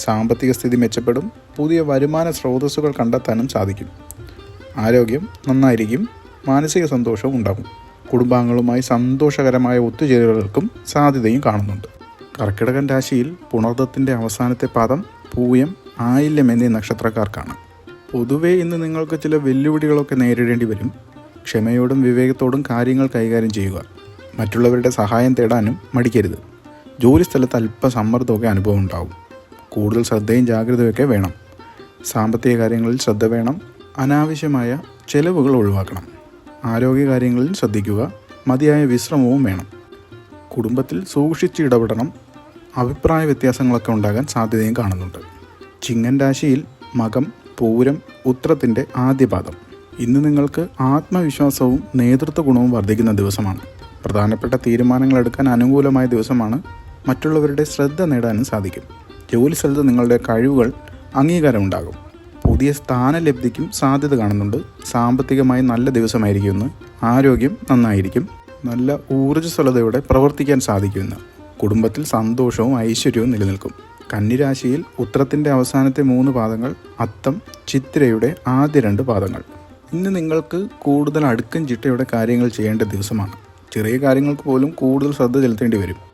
സാമ്പത്തിക സ്ഥിതി മെച്ചപ്പെടും പുതിയ വരുമാന സ്രോതസ്സുകൾ കണ്ടെത്താനും സാധിക്കും. ആരോഗ്യം നന്നായിരിക്കും മാനസിക സന്തോഷവും ഉണ്ടാകും. കുടുംബാംഗങ്ങളുമായി സന്തോഷകരമായ ഒത്തുചേരലുകൾക്കും സാധ്യതയും കാണുന്നുണ്ട്. കർക്കിടകൻ രാശിയിൽ പുണർദത്തിന്റെ അവസാനത്തെ പാദം പൂയം ആയില്യം എന്നീ നക്ഷത്രക്കാർക്കാണ്. പൊതുവേ ഇന്ന് നിങ്ങൾക്ക് ചില വെല്ലുവിളികളൊക്കെ നേരിടേണ്ടി വരും. ക്ഷമയോടും വിവേകത്തോടും കാര്യങ്ങൾ കൈകാര്യം ചെയ്യുക. മറ്റുള്ളവരുടെ സഹായം തേടാനും മടിക്കരുത്. ജോലിസ്ഥലത്ത് അല്പ സമ്മർദ്ദമൊക്കെ അനുഭവം ഉണ്ടാവും. കൂടുതൽ ശ്രദ്ധയും ജാഗ്രതയൊക്കെ വേണം. സാമ്പത്തിക കാര്യങ്ങളിൽ ശ്രദ്ധ വേണം. അനാവശ്യമായ ചെലവുകൾ ഒഴിവാക്കണം. ആരോഗ്യ കാര്യങ്ങളിൽ ശ്രദ്ധിക്കുക. മതിയായ വിശ്രമവും വേണം. കുടുംബത്തിൽ സൂക്ഷിച്ച് ഇടപെടണം. അഭിപ്രായ വ്യത്യാസങ്ങളൊക്കെ ഉണ്ടാകാൻ സാധ്യതയും കാണുന്നുണ്ട്. ചിങ്ങൻ രാശിയിൽ മകം പൂരം ഉത്രത്തിന്റെ ആദ്യപാദം ഇന്ന് നിങ്ങൾക്ക് ആത്മവിശ്വാസവും നേതൃത്വ ഗുണവും വർദ്ധിക്കുന്ന ദിവസമാണ്. പ്രധാനപ്പെട്ട തീരുമാനങ്ങൾ എടുക്കാൻ അനുകൂലമായ ദിവസമാണ്. മറ്റുള്ളവരുടെ ശ്രദ്ധ നേടാനും സാധിക്കും. ജോലി സ്ഥലത്ത് നിങ്ങളുടെ കഴിവുകൾ അംഗീകാരം ഉണ്ടാകും പുതിയ സ്ഥാനലബ്ധിക്കും സാധ്യത കാണുന്നുണ്ട്. സാമ്പത്തികമായി നല്ല ദിവസമായിരിക്കുമെന്ന് ആരോഗ്യം നന്നായിരിക്കും. നല്ല ഊർജസ്വലതയോടെ പ്രവർത്തിക്കാൻ സാധിക്കുമെന്ന് കുടുംബത്തിൽ സന്തോഷവും ഐശ്വര്യവും നിലനിൽക്കും. കന്നിരാശിയിൽ ഉത്രത്തിന്റെ അവസാനത്തെ മൂന്ന് പാദങ്ങൾ അത്തം ചിത്രയുടെ ആദ്യ രണ്ട് പാദങ്ങൾ. ഇന്ന് നിങ്ങൾക്ക് കൂടുതൽ അടുക്കും ചിട്ടയുടെ കാര്യങ്ങൾ ചെയ്യേണ്ട ദിവസമാണ്. ചെറിയ കാര്യങ്ങൾക്ക് പോലും കൂടുതൽ ശ്രദ്ധ ചെലുത്തേണ്ടി വരും.